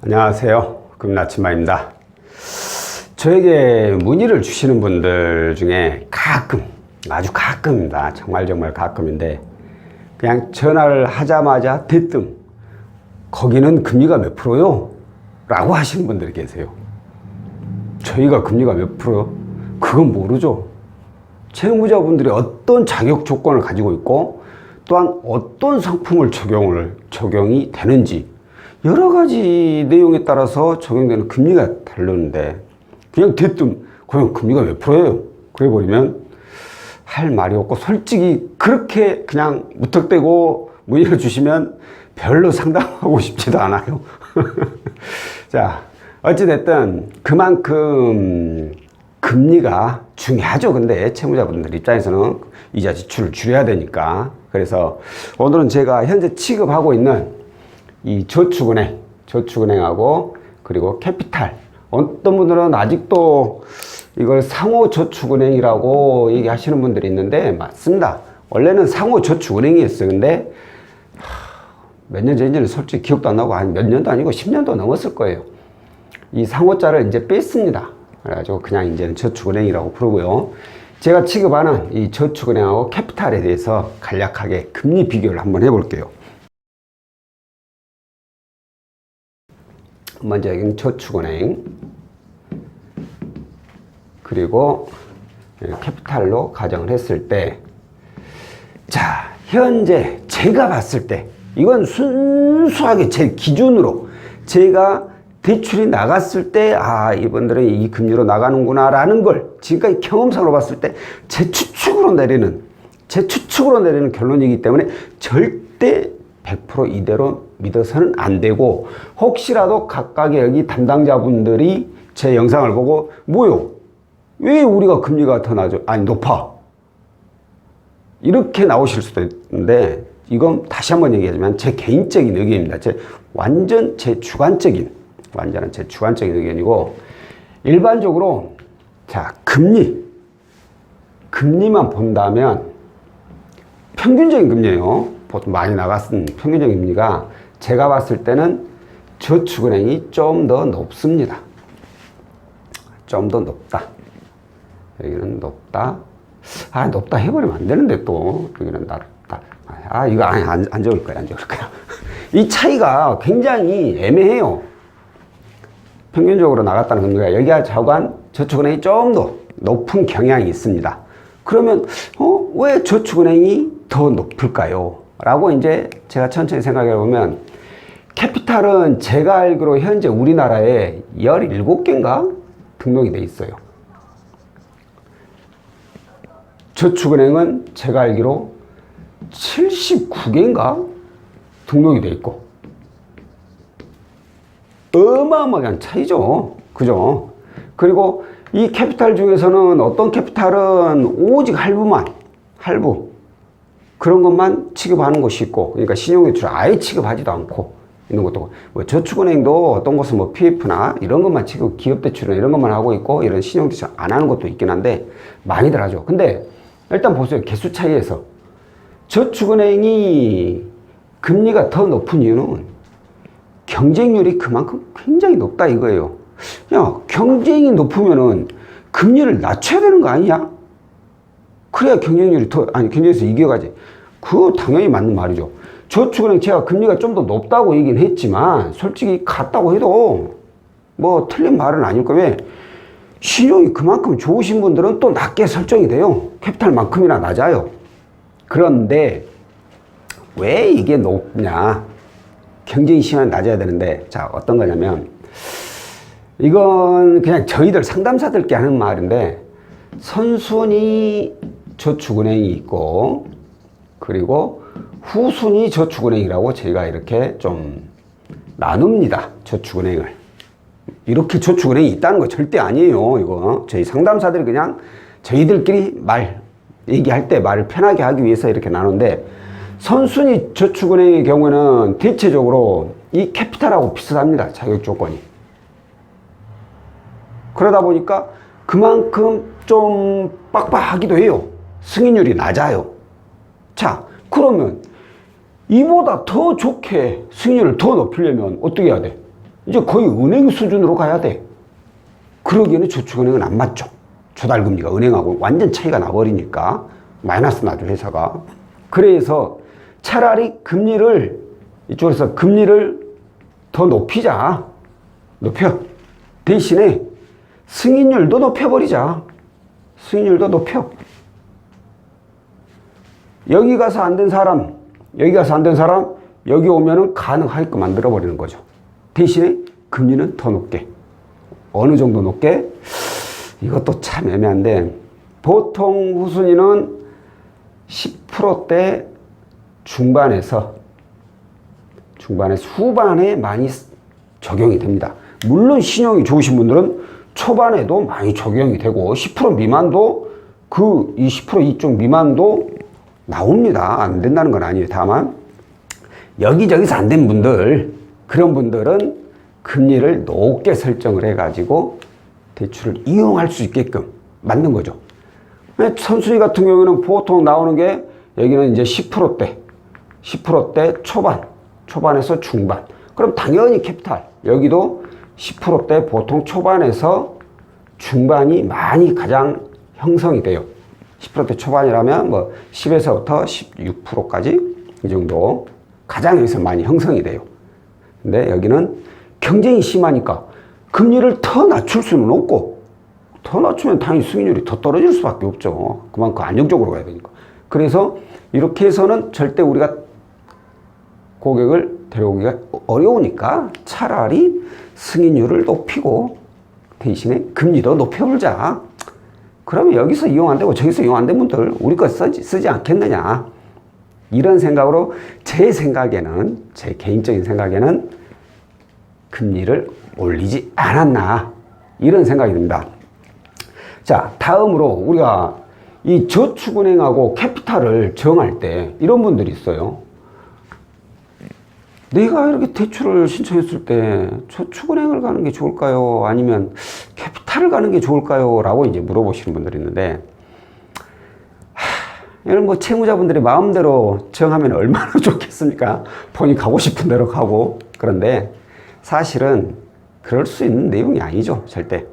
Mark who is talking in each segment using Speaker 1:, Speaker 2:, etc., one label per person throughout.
Speaker 1: 안녕하세요. 금나치마입니다. 저에게 문의를 주시는 분들 중에 가끔, 아주 가끔입니다. 정말 정말 가끔인데, 그냥 전화를 하자마자 대뜸, 거기는 금리가 몇 프로요? 라고 하시는 분들이 계세요. 저희가 금리가 몇 프로요? 그건 모르죠. 채무자분들이 어떤 자격 조건을 가지고 있고, 또한 어떤 상품을 적용을, 적용이 되는지, 여러 가지 내용에 따라서 적용되는 금리가 다르는데, 그냥 대뜸, 그냥 금리가 몇 프로예요? 그래 버리면 할 말이 없고, 솔직히 그렇게 그냥 무턱대고 문의를 주시면 별로 상담하고 싶지도 않아요. 자, 어찌됐든 그만큼 금리가 중요하죠. 근데 채무자분들 입장에서는 이자 지출을 줄여야 되니까. 그래서 오늘은 제가 현재 취급하고 있는 이 저축은행, 저축은행하고 그리고 캐피탈. 어떤 분들은 아직도 이걸 상호저축은행이라고 얘기하시는 분들이 있는데 맞습니다. 원래는 상호저축은행이었어요. 근데 몇 년 전인지는 솔직히 기억도 안 나고 한 몇 년도 아니고 10년도 넘었을 거예요. 이 상호자를 이제 뺐습니다. 그래가지고 그냥 이제는 저축은행이라고 부르고요. 제가 취급하는 이 저축은행하고 캐피탈에 대해서 간략하게 금리 비교를 한번 해볼게요. 먼저 저축은행 그리고 캐피탈로 가정을 했을 때. 자, 현재 제가 봤을 때 이건 순수하게 제 기준으로 제가 대출이 나갔을 때 아, 이분들은 이 금리로 나가는구나 라는 걸 지금까지 경험상으로 봤을 때 제 추측으로 내리는 제 추측으로 내리는 결론이기 때문에 절대 100% 이대로 믿어서는 안 되고 혹시라도 각각의 여기 담당자분들이 제 영상을 보고 뭐요? 왜 우리가 금리가 더 나죠? 아니 높아. 이렇게 나오실 수도 있는데 이건 다시 한번 얘기하지만 제 개인적인 의견입니다. 제 완전 제 주관적인 완전한 제 주관적인 의견이고 일반적으로 자 금리 금리만 본다면 평균적인 금리예요. 보통 많이 나갔은 평균적인 금리가 제가 봤을 때는 저축은행이 좀 더 높습니다. 좀 더 높다. 여기는 높다. 아, 높다 해버리면 안 되는데 또. 여기는 낮다. 아, 이거 안, 안 적을 거야, 안 적을 거야. 이 차이가 굉장히 애매해요. 평균적으로 나갔다는 겁니다. 여기가 자관 저축은행이 좀 더 높은 경향이 있습니다. 그러면, 어, 왜 저축은행이 더 높을까요? 라고 이제 제가 천천히 생각해 보면, 캐피탈은 제가 알기로 현재 우리나라에 17개인가 등록이 돼 있어요. 저축은행은 제가 알기로 79개인가 등록이 돼 있고 어마어마한 차이죠. 그죠? 그리고 이 캐피탈 중에서는 어떤 캐피탈은 오직 할부만 할부 그런 것만 취급하는 것이 있고 그러니까 신용대출 아예 취급하지도 않고 있는 것도 뭐 저축은행도 어떤 것은 뭐 PF나 이런 것만 취급 기업 대출이나 이런 것만 하고 있고 이런 신용 대출 안 하는 것도 있긴 한데 많이들 하죠. 근데 일단 보세요. 개수 차이에서. 저축은행이 금리가 더 높은 이유는 경쟁률이 그만큼 굉장히 높다 이거예요. 야, 경쟁이 높으면은 금리를 낮춰야 되는 거 아니냐? 그래야 경쟁률이 더, 아니, 경쟁에서 이겨가지. 그거 당연히 맞는 말이죠. 저축은행 제가 금리가 좀 더 높다고 얘기는 했지만, 솔직히 같다고 해도 뭐 틀린 말은 아닐 거예요. 왜? 신용이 그만큼 좋으신 분들은 또 낮게 설정이 돼요. 캐피탈만큼이나 낮아요. 그런데 왜 이게 높냐? 경쟁이 심하면 낮아야 되는데, 자, 어떤 거냐면, 이건 그냥 저희들 상담사들께 하는 말인데, 선순위 저축은행이 있고, 그리고 후순위 저축은행이라고 저희가 이렇게 좀 나눕니다. 저축은행을. 이렇게 저축은행이 있다는 거 절대 아니에요. 이거 저희 상담사들이 그냥 저희들끼리 말 얘기할 때 말을 편하게 하기 위해서 이렇게 나누는데 선순위 저축은행의 경우에는 대체적으로 이 캐피탈하고 비슷합니다. 자격 조건이. 그러다 보니까 그만큼 좀 빡빡하기도 해요. 승인율이 낮아요. 자, 그러면 이보다 더 좋게 승인율을 더 높이려면 어떻게 해야 돼? 이제 거의 은행 수준으로 가야 돼. 그러기에는 저축은행은 안 맞죠. 조달금리가 은행하고 완전 차이가 나버리니까 마이너스 나죠 회사가. 그래서 차라리 금리를 이쪽에서 금리를 더 높이자. 높여. 대신에 승인율도 높여버리자. 승인율도 높여. 여기 가서 안 된 사람, 여기 가서 안 된 사람, 여기 오면은 가능하게끔 만들어 버리는 거죠. 대신에 금리는 더 높게. 어느 정도 높게? 이것도 참 애매한데, 보통 후순위는 10%대 중반에서, 중반에서 후반에 많이 적용이 됩니다. 물론 신용이 좋으신 분들은 초반에도 많이 적용이 되고, 10% 미만도 그 20% 이쪽 미만도 나옵니다. 안 된다는 건 아니에요. 다만, 여기저기서 안 된 분들, 그런 분들은 금리를 높게 설정을 해가지고 대출을 이용할 수 있게끔 만든 거죠. 선수위 같은 경우에는 보통 나오는 게 여기는 이제 10%대, 10%대 초반, 초반에서 중반. 그럼 당연히 캐피탈. 여기도 10%대 보통 초반에서 중반이 많이 가장 형성이 돼요. 10%대 초반이라면 뭐 10에서부터 16%까지 이 정도 가장 여기서 많이 형성이 돼요. 근데 여기는 경쟁이 심하니까 금리를 더 낮출 수는 없고 더 낮추면 당연히 수익률이 더 떨어질 수밖에 없죠. 그만큼 안정적으로 가야 되니까. 그래서 이렇게 해서는 절대 우리가 고객을 데려오기가 어려우니까 차라리 승인율을 높이고 대신에 금리도 높여보자. 그러면 여기서 이용 안 되고 저기서 이용 안 된 분들 우리 거 쓰지, 쓰지 않겠느냐. 이런 생각으로 제 생각에는, 제 개인적인 생각에는 금리를 올리지 않았나. 이런 생각이 듭니다. 자, 다음으로 우리가 이 저축은행하고 캐피탈을 정할 때 이런 분들이 있어요. 내가 이렇게 대출을 신청했을 때 저축은행을 가는 게 좋을까요? 아니면 캐피탈을 가는 게 좋을까요? 라고 이제 물어보시는 분들이 있는데, 하, 이런 뭐 채무자분들이 마음대로 정하면 얼마나 좋겠습니까? 본인 가고 싶은 대로 가고. 그런데 사실은 그럴 수 있는 내용이 아니죠, 절대.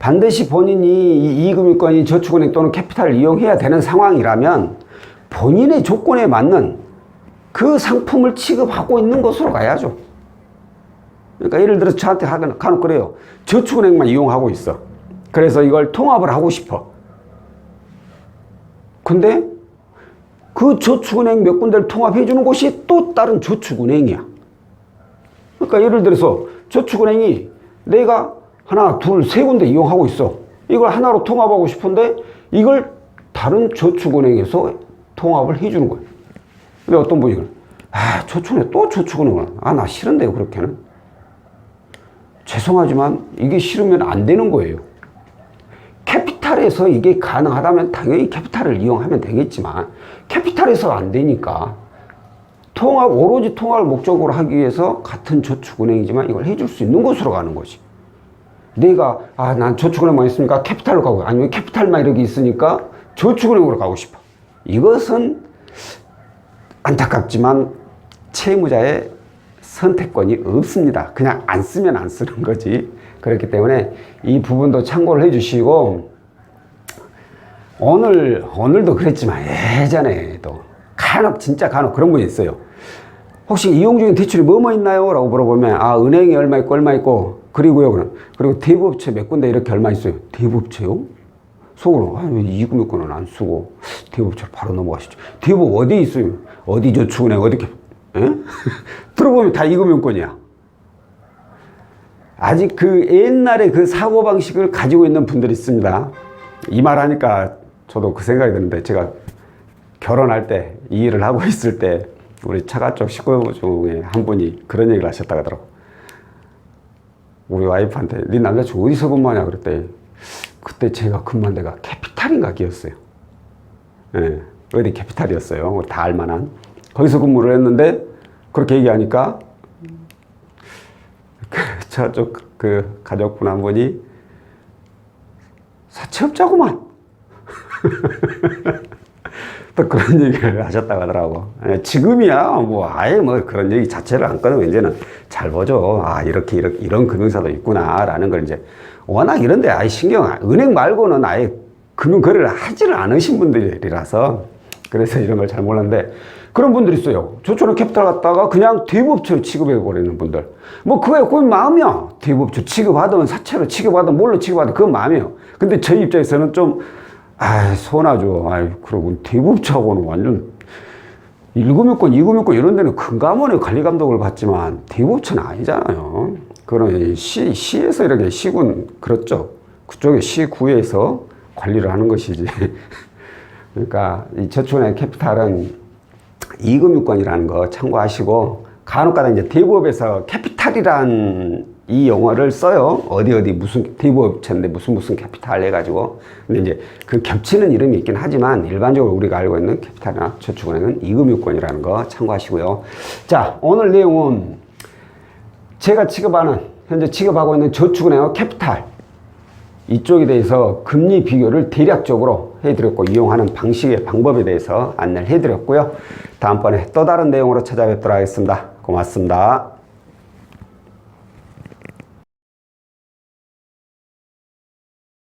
Speaker 1: 반드시 본인이 이 이금융권이 저축은행 또는 캐피탈을 이용해야 되는 상황이라면 본인의 조건에 맞는 그 상품을 취급하고 있는 곳으로 가야죠. 그러니까 예를 들어서 저한테 간혹 그래요. 저축은행만 이용하고 있어. 그래서 이걸 통합을 하고 싶어. 근데 그 저축은행 몇 군데를 통합해 주는 곳이 또 다른 저축은행이야. 그러니까 예를 들어서 저축은행이 내가 하나, 둘, 세 군데 이용하고 있어. 이걸 하나로 통합하고 싶은데 이걸 다른 저축은행에서 통합을 해 주는 거예요. 근데 어떤 분이 그래. 아, 저축은행 또 저축은행을. 아, 나 싫은데요, 그렇게는. 죄송하지만 이게 싫으면 안 되는 거예요. 캐피탈에서 이게 가능하다면 당연히 캐피탈을 이용하면 되겠지만 캐피탈에서 안 되니까 통합, 오로지 통합을 목적으로 하기 위해서 같은 저축은행이지만 이걸 해줄 수 있는 곳으로 가는 거지. 내가, 아, 난 저축은행만 있으니까 캐피탈로 가고, 아니면 캐피탈만 이렇게 있으니까 저축은행으로 가고 싶어. 이것은 안타깝지만 채무자의 선택권이 없습니다. 그냥 안 쓰면 안 쓰는 거지. 그렇기 때문에 이 부분도 참고를 해 주시고, 오늘, 오늘도 그랬지만 예전에도 간혹, 진짜 간혹 그런 분이 있어요. 혹시 이용 중인 대출이 뭐뭐 있나요? 라고 물어보면, 아, 은행이 얼마 있고, 얼마 있고, 그리고요, 그럼. 그리고 대부업체 몇 군데 이렇게 얼마 있어요? 대부업체요? 속으로, 아, 왜 이금융권은 안 쓰고, 대부업체로 바로 넘어가시죠. 대부업 어디 있어요? 어디 저축은행, 어디? 들어보면 다 이금융권이야. 아직 그 옛날에 그 사고방식을 가지고 있는 분들이 있습니다. 이 말 하니까 저도 그 생각이 드는데, 제가 결혼할 때, 이 일을 하고 있을 때, 우리 차가 쪽 식구 중에 한 분이 그런 얘기를 하셨다 하더라고. 우리 와이프한테 네 남자친구 어디서 근무하냐 그랬더니 그때 제가 근무한 데가 캐피탈인가 기였어요. 예, 어디 캐피탈이었어요. 다 알만한. 거기서 근무를 했는데 그렇게 얘기하니까 그 저쪽 그 가족분 한 분이 사채업자구만. 또 그런 얘기를 하셨다고 하더라고. 예, 지금이야 뭐 아예 뭐 그런 얘기 자체를 안 꺼내고 이제는 잘 보죠. 아 이렇게 이렇게 이런 금융사도 있구나 라는 걸 이제 워낙 이런데 아예 신경 안- 은행 말고는 아예 금융 거래를 하지를 않으신 분들이라서 그래서 이런 걸 잘 몰랐는데 그런 분들이 있어요. 저처럼 캐피탈 갖다가 그냥 대부업체로 취급해 버리는 분들. 뭐 그거야 그건 마음이야. 대부업체 취급하든 사채로 취급하든 뭘로 취급하든 그건 마음이에요. 근데 저희 입장에서는 좀 아, 손하죠. 아, 그러고 대부업체하고는 완전 1금융권, 2금융권 이런 데는 큰 가문의 관리 감독을 받지만 대부업체는 아니잖아요. 그런 시, 시에서 이렇게 시군, 그렇죠. 그쪽에 시구에서 관리를 하는 것이지. 그러니까 이 저축은행 캐피탈은 2금융권이라는 거 참고하시고 간혹가다 이제 대부업에서 캐피탈이란 이 용어를 써요. 어디 어디 무슨 대부업체인데 무슨 무슨 캐피탈 해가지고 근데 이제 그 겹치는 이름이 있긴 하지만 일반적으로 우리가 알고 있는 캐피탈이나 저축은행은 2금융권이라는 거 참고하시고요. 자 오늘 내용은 제가 취급하는 현재 취급하고 있는 저축은행의 캐피탈 이쪽에 대해서 금리 비교를 대략적으로 해드렸고 이용하는 방식의 방법에 대해서 안내를 해드렸고요. 다음번에 또 다른 내용으로 찾아뵙도록 하겠습니다. 고맙습니다.